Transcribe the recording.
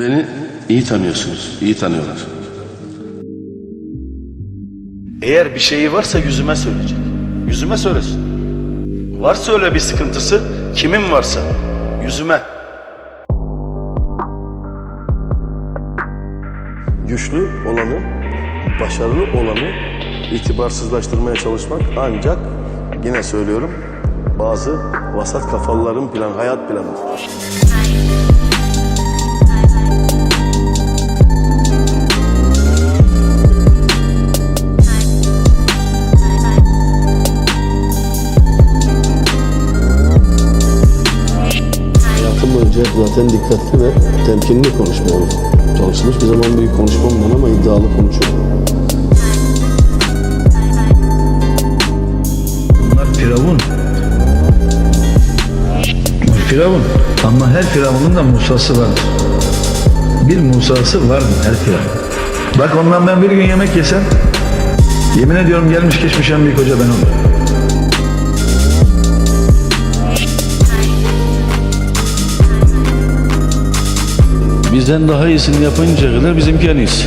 Beni iyi tanıyorsunuz, iyi tanıyorlar. Eğer bir şeyi varsa yüzüme söyleyecek. Yüzüme söylesin. Varsa öyle bir sıkıntısı, kimin varsa yüzüme. Güçlü olanı, başarılı olanı itibarsızlaştırmaya çalışmak ancak yine söylüyorum bazı vasat kafalıların plan, hayat planıdır. Boyunca zaten dikkatli ve temkinli konuşmaya çalışmış. Bir zaman büyük konuşmam ben ama iddialı konuşuyorum. Bunlar firavun. Firavun. Ama her firavunun da Musa'sı vardır. Bir Musa'sı vardır her firavun. Bak ondan ben bir gün yemek yesem, yemin ediyorum gelmiş geçmiş en büyük hoca ben olurum. Bizden daha iyisini yapıncaya kadar bizimki en iyisi.